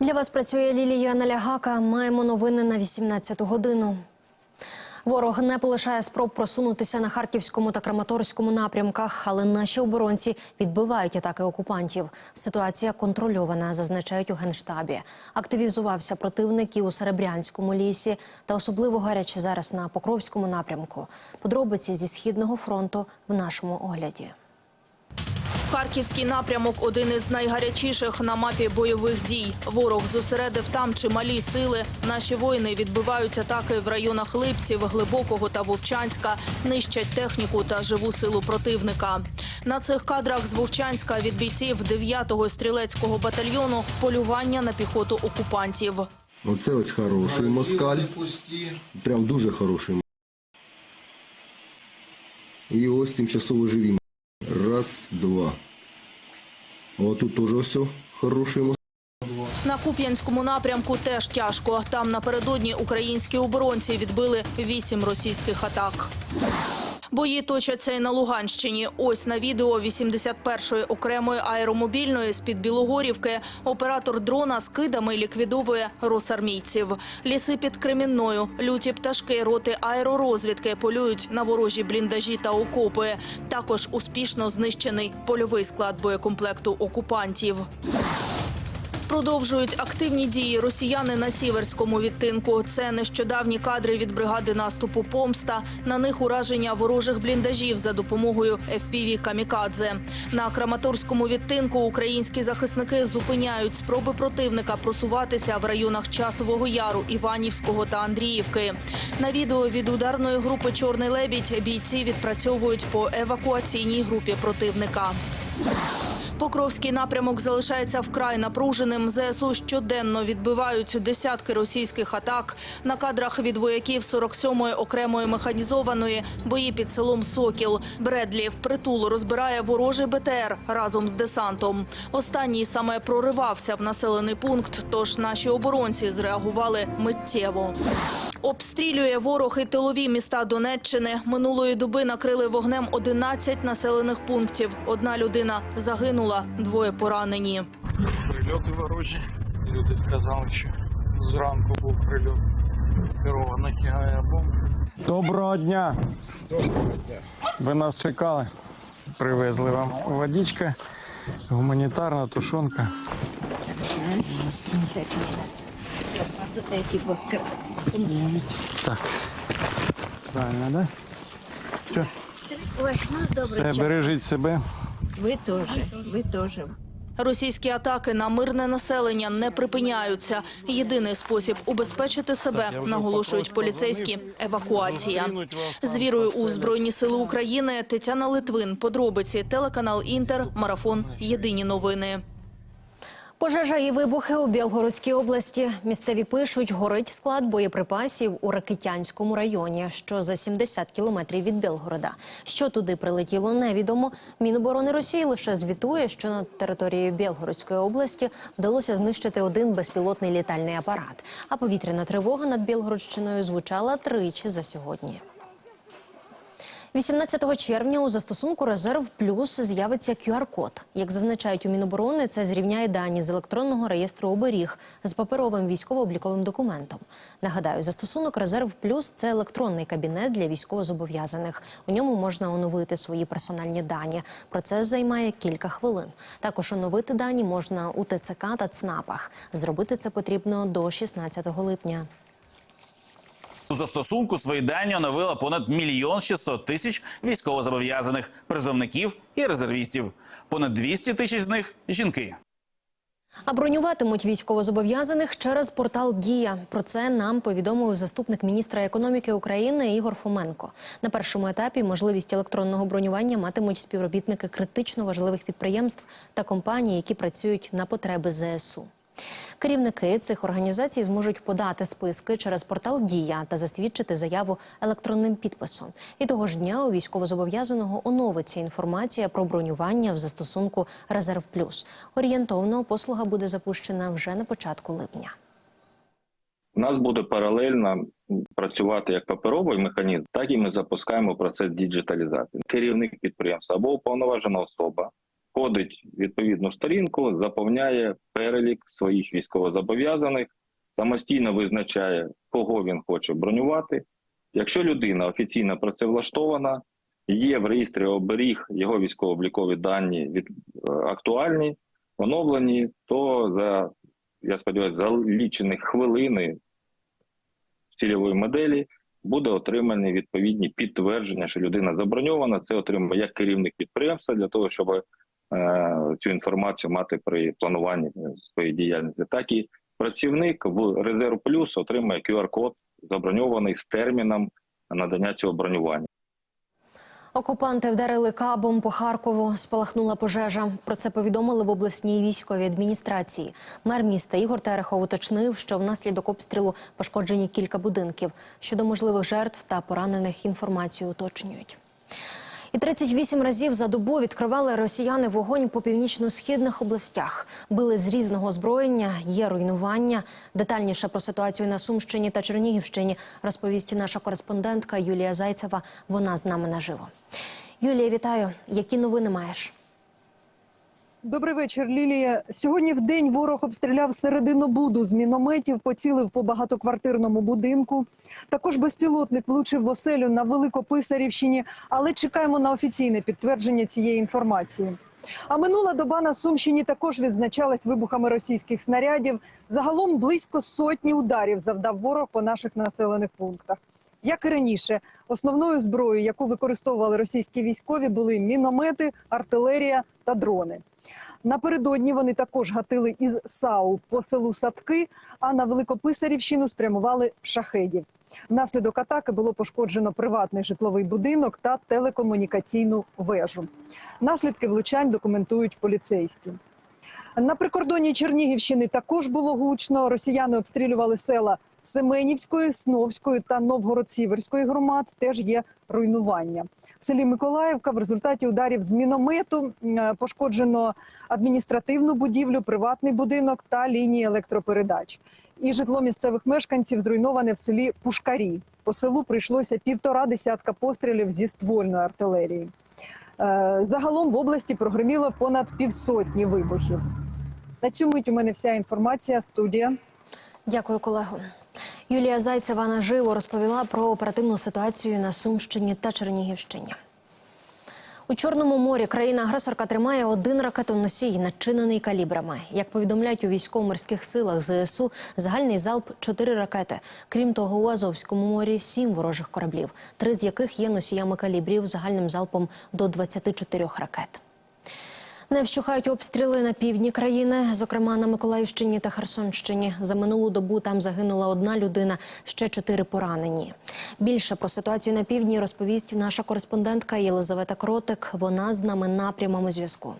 Для вас працює Лілія Налягака. Маємо новини на 18 годину. Ворог не полишає спроб просунутися на харківському та краматорському напрямках, але наші оборонці відбивають атаки окупантів. Ситуація контрольована, зазначають у генштабі. Активізувався противник і у Серебрянському лісі, та особливо гаряче зараз на Покровському напрямку. Подробиці зі східного фронту в нашому огляді. Харківський напрямок один із найгарячіших на мапі бойових дій. Ворог зосередив там чималі сили. Наші воїни відбивають атаки в районах Липців, Глибокого та Вовчанська, нищать техніку та живу силу противника. На цих кадрах з Вовчанська від бійців 9-го стрілецького батальйону полювання на піхоту окупантів. Оце ось хороший москаль. Прям дуже хороший. І ось тимчасово живі. Раз, два. О, тут теж все хороше. На Куп'янському напрямку теж тяжко. Там напередодні українські оборонці відбили вісім російських атак. Бої точаться і на Луганщині. Ось на відео 81-ї окремої аеромобільної з-під Білогорівки оператор дрона з кидами ліквідовує росармійців. Ліси під Кремінною, люті пташки роти аеророзвідки полюють на ворожі бліндажі та окопи. Також успішно знищений польовий склад боєкомплекту окупантів. Продовжують активні дії росіяни на сіверському відтинку. Це нещодавні кадри від бригади наступу Помста. На них ураження ворожих бліндажів за допомогою FPV «Камікадзе». На Краматорському відтинку українські захисники зупиняють спроби противника просуватися в районах Часового Яру, Іванівського та Андріївки. На відео від ударної групи Чорний лебідь бійці відпрацьовують по евакуаційній групі противника. Покровський напрямок залишається вкрай напруженим. ЗСУ щоденно відбивають десятки російських атак. На кадрах від вояків 47-ї окремої механізованої бої під селом Сокіл. Бредлі впритул розбирає ворожий БТР разом з десантом. Останній саме проривався в населений пункт, тож наші оборонці зреагували миттєво. Обстрілює ворог і тилові міста Донеччини. Минулої доби накрили вогнем 11 населених пунктів. Одна людина загинула, двоє поранені. Прильоти ворожі. Люди сказали, що зранку був прильот керованих авіабомб. Доброго дня. Доброго дня. Ви нас чекали. Привезли вам водичка, гуманітарна тушонка. Так. Правильно, да? Що? Ой, ну добре. Все, бережіть себе. Ви теж, ви теж. Російські атаки на мирне населення не припиняються. Єдиний спосіб убезпечити себе, наголошують поліцейські – евакуація. З вірою у Збройні Сили України Тетяна Литвин. Подробиці. Телеканал Інтер. Марафон. Єдині новини. Пожежа і вибухи у Білгородській області. Місцеві пишуть, горить склад боєприпасів у Ракитянському районі, що за 70 кілометрів від Білгорода. Що туди прилетіло, невідомо. Міноборони Росії лише звітує, що на території Білгородської області вдалося знищити один безпілотний літальний апарат. А повітряна тривога над Білгородщиною звучала тричі за сьогодні. 18 червня у застосунку Резерв Плюс з'явиться QR-код. Як зазначають у Міноборони, це зрівняє дані з електронного реєстру оберіг з паперовим військово-обліковим документом. Нагадаю, застосунок Резерв Плюс це електронний кабінет для військовозобов'язаних. У ньому можна оновити свої персональні дані. Процес займає кілька хвилин. Також оновити дані можна у ТЦК та ЦНАПах. Зробити це потрібно до 16 липня. У застосунку свої дані оновила понад мільйон 600 тисяч військовозобов'язаних призовників і резервістів. Понад 200 тисяч з них жінки. А бронюватимуть військовозобов'язаних через портал Дія. Про це нам повідомив заступник міністра економіки України Ігор Фоменко. На першому етапі можливість електронного бронювання матимуть співробітники критично важливих підприємств та компаній, які працюють на потреби ЗСУ. Керівники цих організацій зможуть подати списки через портал Дія та засвідчити заяву електронним підписом. І того ж дня у військовозобов'язаного оновиться інформація про бронювання в застосунку Резерв Плюс. Орієнтовно послуга буде запущена вже на початку липня. У нас буде паралельно працювати як паперовий механізм, так і ми запускаємо процес діджиталізації. Керівник підприємства або уповноважена особа входить відповідну сторінку, заповняє перелік своїх військовозобов'язаних, самостійно визначає, кого він хоче бронювати. Якщо людина офіційно працевлаштована, є в реєстрі оберіг його військово-облікові дані від е, актуальні, оновлені, то за я сподіваюся, за лічені хвилини цільової моделі буде отримані відповідні підтвердження, що людина заброньована. Це отримує як керівник підприємства для того, щоб цю інформацію мати при плануванні своєї діяльності, так і працівник в резерв плюс отримує QR-код заброньований з терміном надання цього бронювання. Окупанти вдарили кабом по Харкову. Спалахнула пожежа. Про це повідомили в обласній військовій адміністрації. Мер міста Ігор Терехов уточнив, що внаслідок обстрілу пошкоджені кілька будинків. Щодо можливих жертв та поранених інформацію уточнюють. І 38 разів за добу відкривали росіяни вогонь по північно-східних областях. Били з різного озброєння, є руйнування. Детальніше про ситуацію на Сумщині та Чернігівщині розповість наша кореспондентка Юлія Зайцева. Вона з нами наживо. Юлія, вітаю. Які новини маєш? Добрий вечір, Лілія. Сьогодні в день ворог обстріляв середину буду з мінометів, поцілив по багатоквартирному будинку. Також безпілотник влучив в оселю на Великописарівщині, але чекаємо на офіційне підтвердження цієї інформації. А минула доба на Сумщині також відзначалась вибухами російських снарядів. Загалом близько сотні ударів завдав ворог по наших населених пунктах. Як і раніше, основною зброєю, яку використовували російські військові, були міномети, артилерія та дрони. Напередодні вони також гатили із САУ по селу Садки, а на Великописарівщину спрямували шахедів. Внаслідок атаки було пошкоджено приватний житловий будинок та телекомунікаційну вежу. Наслідки влучань документують поліцейські. На прикордонні Чернігівщини також було гучно. Росіяни обстрілювали села Семенівської, Сновської та Новгород-Сіверської громад. Теж є руйнування. В селі Миколаївка в результаті ударів з міномету е, пошкоджено адміністративну будівлю, приватний будинок та лінії електропередач. І житло місцевих мешканців зруйноване в селі Пушкарі. По селу прийшлося півтора десятка пострілів зі ствольної артилерії. Е, Загалом в області прогреміло понад півсотні вибухів. На цю мить у мене вся інформація. Студія. Дякую, колего. Юлія Зайцева наживо розповіла про оперативну ситуацію на Сумщині та Чернігівщині. У Чорному морі країна-агресорка тримає один ракетоносій, начинений калібрами. Як повідомляють у військово-морських силах ЗСУ, загальний залп – чотири ракети. Крім того, у Азовському морі сім ворожих кораблів, три з яких є носіями калібрів загальним залпом до 24 ракет. Не вщухають обстріли на півдні країни, зокрема на Миколаївщині та Херсонщині. За минулу добу там загинула одна людина, ще чотири поранені. Більше про ситуацію на півдні розповість наша кореспондентка Єлизавета Кротик. Вона з нами на прямому зв'язку.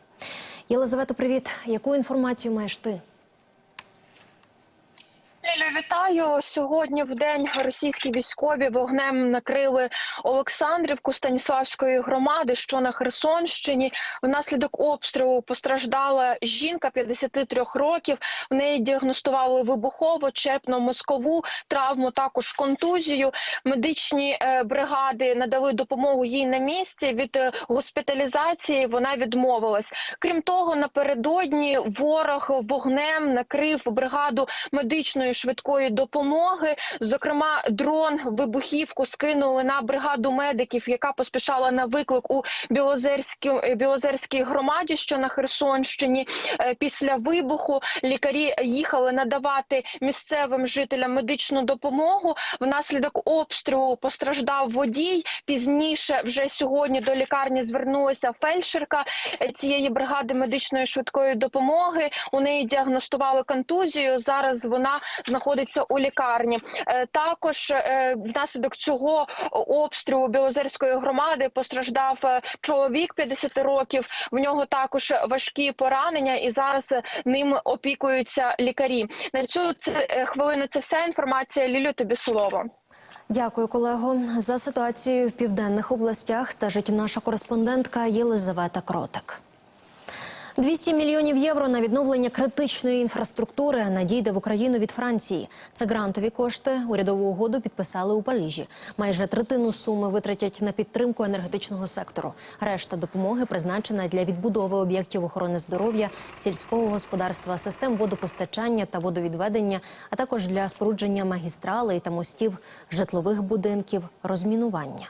Єлизавето, привіт. Яку інформацію маєш ти? Лілю, вітаю сьогодні. В день російські військові вогнем накрили Олександрівку Станіславської громади, що на Херсонщині. Внаслідок обстрілу постраждала жінка 53 років. В неї діагностували вибухову, черепно-мозкову травму, також контузію. Медичні е, бригади надали допомогу їй на місці. Від е, госпіталізації вона відмовилась. Крім того, напередодні ворог вогнем накрив бригаду медичної швидкої допомоги. Зокрема, дрон вибухівку скинули на бригаду медиків, яка поспішала на виклик у Білозерській Білозерській громаді, що на Херсонщині. Е, Після вибуху лікарі їхали надавати місцевим жителям медичну допомогу. Внаслідок обстрілу постраждав водій. Пізніше, вже сьогодні, до лікарні звернулася фельдшерка е, цієї бригади медичної швидкої допомоги. У неї діагностували контузію. Зараз вона знаходиться у лікарні. Е, Також е, внаслідок цього обстрілу Білозерської громади постраждав е, чоловік 50 років. В нього також важкі поранення, і зараз ним опікуються лікарі. На цю хвилину це вся інформація. Лілю, тобі слово. Дякую, колего. За ситуацією в південних областях стежить наша кореспондентка Єлизавета Кротик. 200 мільйонів євро на відновлення критичної інфраструктури надійде в Україну від Франції. Це грантові кошти. Урядову угоду підписали у Парижі. Майже третину суми витратять на підтримку енергетичного сектору. Решта допомоги призначена для відбудови об'єктів охорони здоров'я, сільського господарства, систем водопостачання та водовідведення, а також для спорудження магістралей та мостів, житлових будинків, розмінування.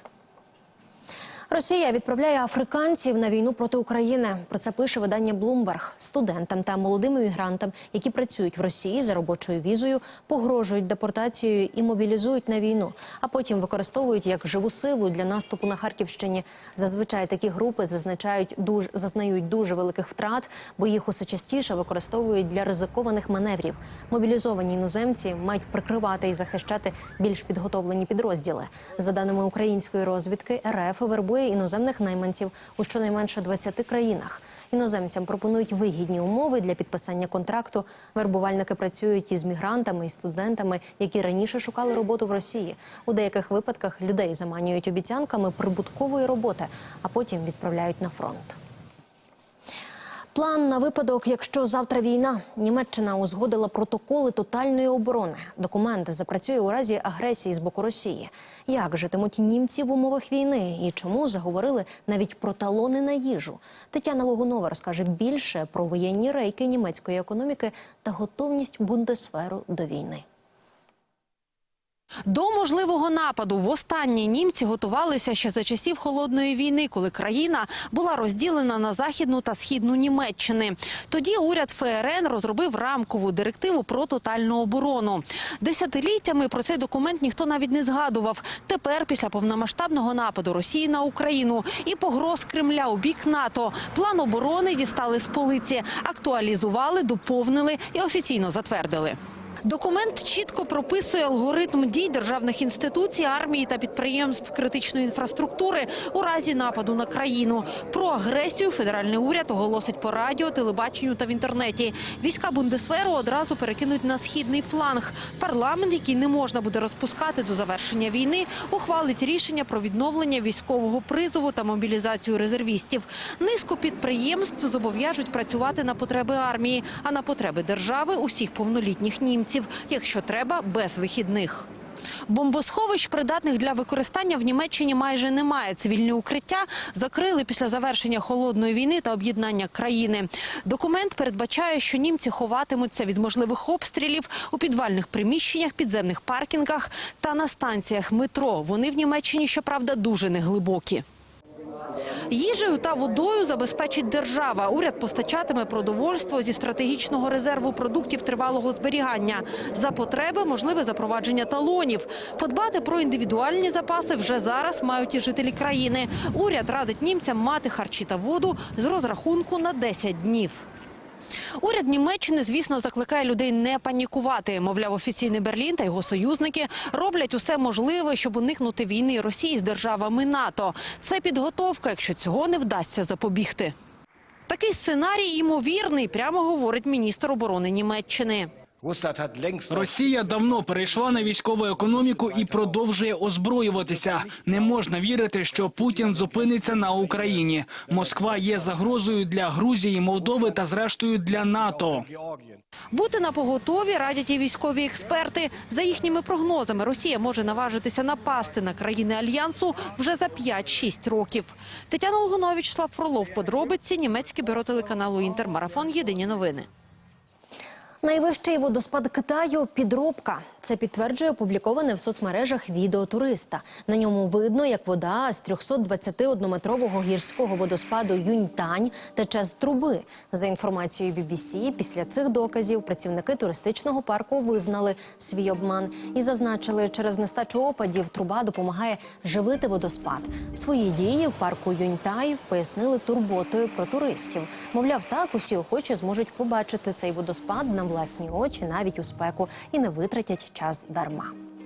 Росія відправляє африканців на війну проти України. Про це пише видання Bloomberg. Студентам та молодим мігрантам, які працюють в Росії за робочою візою, погрожують депортацією і мобілізують на війну, а потім використовують як живу силу для наступу на Харківщині. Зазвичай такі групи зазначають дуже зазнають дуже великих втрат, бо їх усе частіше використовують для ризикованих маневрів. Мобілізовані іноземці мають прикривати і захищати більш підготовлені підрозділи. За даними української розвідки, РФ вербує іноземних найманців у щонайменше 20 країнах. Іноземцям пропонують вигідні умови для підписання контракту. Вербувальники працюють із мігрантами і студентами, які раніше шукали роботу в Росії. У деяких випадках людей заманюють обіцянками прибуткової роботи, а потім відправляють на фронт. План на випадок, якщо завтра війна, Німеччина узгодила протоколи тотальної оборони. Документ запрацює у разі агресії з боку Росії. Як житимуть німці в умовах війни і чому заговорили навіть про талони на їжу? Тетяна Логунова розкаже більше про воєнні рейки німецької економіки та готовність Бундесверу до війни. До можливого нападу востаннє німці готувалися ще за часів холодної війни, коли країна була розділена на західну та східну Німеччини. Тоді уряд ФРН розробив рамкову директиву про тотальну оборону. Десятиліттями про цей документ ніхто навіть не згадував. Тепер, після повномасштабного нападу Росії на Україну і погроз Кремля у бік НАТО, план оборони дістали з полиці, актуалізували, доповнили і офіційно затвердили. Документ чітко прописує алгоритм дій державних інституцій, армії та підприємств критичної інфраструктури у разі нападу на країну. Про агресію федеральний уряд оголосить по радіо, телебаченню та в інтернеті. Війська Бундесверу одразу перекинуть на східний фланг. Парламент, який не можна буде розпускати до завершення війни, ухвалить рішення про відновлення військового призову та мобілізацію резервістів. Низку підприємств зобов'яжуть працювати на потреби армії, а на потреби держави усіх повнолітніх німців, якщо треба, без вихідних. Бомбосховищ, придатних для використання в Німеччині майже немає. Цивільні укриття закрили після завершення холодної війни та об'єднання країни. Документ передбачає, що німці ховатимуться від можливих обстрілів у підвальних приміщеннях, підземних паркінгах та на станціях метро. Вони в Німеччині, щоправда, дуже неглибокі. Їжею та водою забезпечить держава. Уряд постачатиме продовольство зі стратегічного резерву продуктів тривалого зберігання. За потреби можливе запровадження талонів. Подбати про індивідуальні запаси вже зараз мають і жителі країни. Уряд радить німцям мати харчі та воду з розрахунку на 10 днів. Уряд Німеччини, звісно, закликає людей не панікувати. Мовляв, офіційний Берлін та його союзники роблять усе можливе, щоб уникнути війни Росії з державами НАТО. Це підготовка, якщо цього не вдасться запобігти. Такий сценарій ймовірний, прямо говорить міністр оборони Німеччини. Росія давно перейшла на військову економіку і продовжує озброюватися. Не можна вірити, що Путін зупиниться на Україні. Москва є загрозою для Грузії, Молдови та, зрештою, для НАТО. Бути на поготові радять і військові експерти. За їхніми прогнозами, Росія може наважитися напасти на країни альянсу вже за 5-6 років. Тетяна Лугунович, Слав Фролов, подробиці, німецьке бюро телеканалу Інтермарафон. Єдині новини. Найвищий водоспад Китаю підробка. Це підтверджує опубліковане в соцмережах відео туриста. На ньому видно, як вода з 321-метрового гірського водоспаду Юньтань тече з труби. За інформацією BBC, після цих доказів працівники туристичного парку визнали свій обман і зазначили, через нестачу опадів труба допомагає живити водоспад. Свої дії в парку Юньтай пояснили турботою про туристів. Мовляв, так усі охочі зможуть побачити цей водоспад на власні очі навіть у спеку і не витратять час дарма.